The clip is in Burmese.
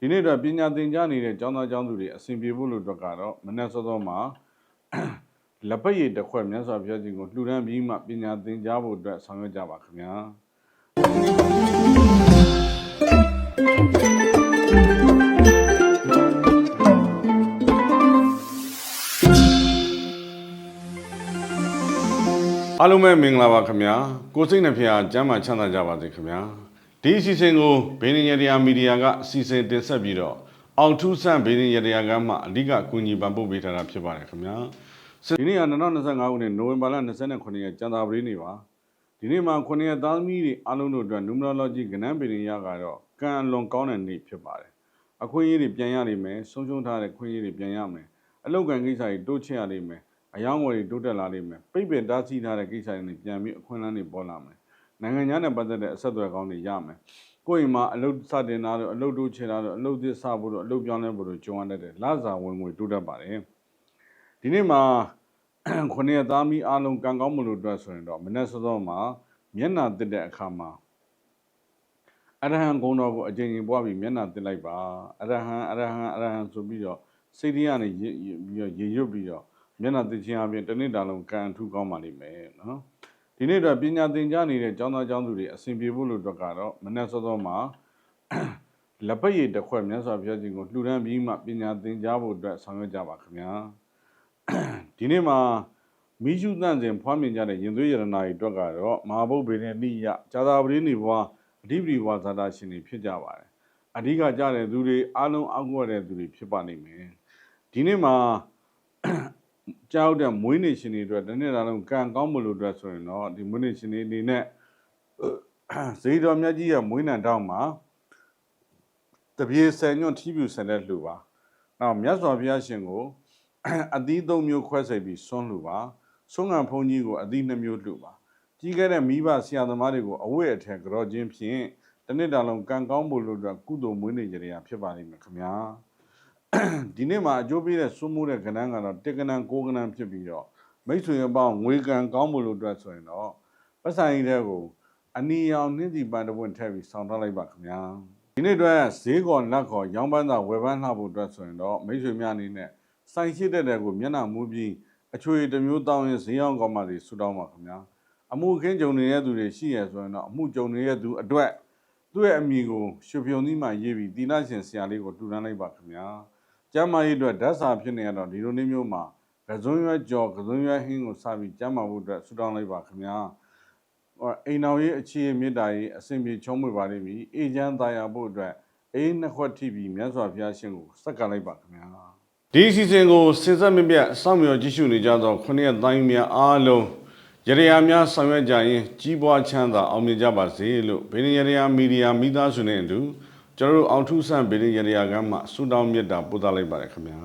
ဒီနေ့တော့ပညာသင်ကြားနေတဲ့ကျောင်းသားကျောင်းသူတွေအဆင်ပြေဖို့လို့အတွက်ကတော့မနက်စောစောမှာလက်ပတ်ရည်တစ်ခွက်မြတ်စွာဘုရားရှင်ကိုလှူဒန်းပြီးမှပညာသင်ကြားဖို့အတွက်ဆောင်ရွက်ကြပါခင်ဗျာအားလုံးပဲမင်္ဂလာပါခင်ဗျာကိုစိတ်နှဖျားကျမ်းမာချမ်းသာကြပါစေခင်ဗျာ ဒီအစီအစဉ်ကိုဘေးနေရတရားမီဒီယာကအစီအစဉ်တင်ဆက်ပြီးတော့အောင်ထူးဆန့်ဘေးနေရတရားကမှအဓိကအကူအညီပံ့ပိုးပေးထားတာဖြစ်ပါတယ်ခင်ဗျာဒီနေ့က2025ခုနှစ်နိုဝင်ဘာလ29ရက်ကျန်တာပရိနေ့ပါဒီနေ့မှာ9ရက်သားသမီးတွေအားလုံးတို့အတွက် numerology ကဏ္ဍပေရင်ရကတော့ကံအလွန်ကောင်းတဲ့နေ့ဖြစ်ပါတယ်အခွင့်အရေးတွေပြန်ရနိုင်မယ်ဆုံးရှုံးထားတဲ့ခွင့်အရေးတွေပြန်ရမယ်အလောက်ကံကိစ္စတွေတိုးချဲ့ရနိုင်မယ်အယောင်းဝယ်တွေတိုးတက်လာလိမ့်မယ်ပိတ်ပင်တားဆီးထားတဲ့ကိစ္စတွေနဲ့ပြန်ပြီးအခွင့်အလမ်းတွေပေါ်လာမယ် နိုင်ငံခြားနဲ့ပတ်သက်တဲ့အဆက်အသွယ်ကောင်းတွေရမယ်ကိုယ့်အိမ်မှာအလုပ်စတင်တာတို့အလုပ်တိုးချဲ့တာတို့အလုပ်သစ်စဖို့တို့အလုပ်ပြောင်းလဲဖို့တို့ကြုံရတဲ့လစာဝင်ငွေတိုးတက်ပါတယ်ဒီနေ့မှာခုနှစ်ရက်သားမီးအားလုံးကံကောင်းမှုလို့အတွက်ဆိုရင်တော့မနေ့စောစောမှာမျက်နှာတက်တဲ့အခါမှာအရဟံဂုဏ်တော်ကိုအကျဉ်းချင်းပွားပြီးမျက်နှာတက်လိုက်ပါအရဟံအရဟံအရဟံဆိုပြီးတော့စိတ်ထဲကနေရေရေရွတ်ပြီးတော့မျက်နှာသိချင်းအပြင်တစ်နေ့တာလုံးကံအထူးကောင်းပါလိမ့်မယ်နော် ဒီနေ့တော့ပညာသင်ကြားနေတဲ့ကျောင်းသားကျောင်းသူတွေအဆင်ပြေဖို့လို့အတွက်ကတော့မနေ့စောစောမှာလက်ပတ်ရည်တစ်ခွက်မြတ်စွာဘုရားရှင်ကိုလှူဒန်းပြီးမှပညာသင်ကြားဖို့အတွက်ဆောင်ရွက်ကြပါခင်ဗျာဒီနေ့မှာမိရှုတန့်စဉ်ဖွားမြင်ကြတဲ့ရင်သွေးရတနာတွေအတွက်ကတော့မဟာဗုဒ္ဓေနဲ့နိယဇာတာပရိနိဘွားအဓိပတိဘွားဇာတာရှင်တွေဖြစ်ကြပါတယ်အဓိကကြတဲ့သူတွေအားလုံးအောက်ွက်တဲ့သူတွေဖြစ်ပါနိုင်မယ်ဒီနေ့မှာ ကြောက်တဲ့မွေးနေ့ရှင်တွေအတွက်တစ်နေ့တာလုံးကံကောင်းမှုလို့အတွက်ဆိုရင်တော့ဒီမွေးနေ့ရှင်တွေအနေနဲ့ဇေတော်မြတ်ကြီးရဲ့မွေးနေ့တောင်းမှာတပြေဆယ်ညွန့်ထီးပြူဆယ်လက်လှူပါ။နောက်မြတ်စွာဘုရားရှင်ကိုအသီးသုံးမျိုးခွဲစိတ်ပြီးဆွန်းလှူပါ။ဆွန်းငံဘုန်းကြီးကိုအသီးနှစ်မျိုးလှူပါ။ကြီးခဲ့တဲ့မိဘဆရာသမားတွေကိုအဝတ်အထည်ကြောခြင်းဖြင့်တစ်နေ့တာလုံးကံကောင်းမှုလို့အတွက်ကုသိုလ်မွေးနေ့ကြရဖြစ်ပါလိမ့်မယ်ခင်ဗျာ။ ဒီနေ့မှာအကျိုးပေးတဲ့စွမှုတဲ့ကဏ္ဍကတော့တက်ကဏ္ဍကိုကဏ္ဍဖြစ်ပြီးတော့မိတ်ဆွေအပေါင်းငွေကံကောင်းမှုလို့အတွက်ဆိုရင်တော့ပတ်ဆိုင်ကြီးတဲ့ကိုအနီရောင်နှင်းစီပန်တပွင့်ထည့်ပြီးဆောင်းထားလိုက်ပါခင်ဗျာဒီနေ့အတွက်ဈေးကော်လက်ကော်ရောင်းပန်းသာဝယ်ပန်းလှဖို့အတွက်ဆိုရင်တော့မိတ်ဆွေများအနေနဲ့စိုင်ရှိတဲ့တဲ့ကိုမျက်နှာမူးပြီးအချွေတစ်မျိုးတောင်းရင်ဈေးရောင်းကောင်းမှစီဆူတောင်းပါခင်ဗျာအမှုခင်းကြုံနေတဲ့သူတွေရှိရဆိုရင်တော့အမှုကြုံနေတဲ့သူအတွက်သူ့ရဲ့အမိကိုရွှေပြုံသီးမှရေးပြီးတီလာရှင်ဆရာလေးကိုတူတန်းလိုက်ပါခင်ဗျာ ကျမ်းမာရေးအတွက်ဓာတ်စာဖြစ်နေရတော့ဒီလိုနေ့မျိုးမှာကစုံရွက်ကြော်ကစုံရွက်ဟင်းကိုစပြီးကျမ်းမာဖို့အတွက်ဆုတောင်းလိုက်ပါခင်ဗျာဟောအိမ်တော်ရေးအခြေအမေတ္တာရေးအစဉ်ပြေချုံးမွေပါလိမ့်မည်အေချမ်းသာယာဖို့အတွက်အိမ်နှစ်ခွက်ထိပြီးမြတ်စွာဘုရားရှင်ကိုစက္ကန့်လိုက်ပါခင်ဗျာဒီအစီအစဉ်ကိုစဉ်ဆက်မပြတ်စောင့်မျှော်ကြည့်ရှုနေကြသောခုနှစ်ရက်တိုင်းများအားလုံးရရယာများဆောင်ရွက်ကြရင်ကြီးပွားချမ်းသာအောင်မြင်ကြပါစေလို့ဗေဒရရယာမီဒီယာမိသားစုနဲ့အတူ ကျွန်တော်တို့အောင်ထုဆန့်ဗေဒရရယာကမှဆုတောင်းမေတ္တာပို့သလိုက်ပါတယ်ခင်ဗျာ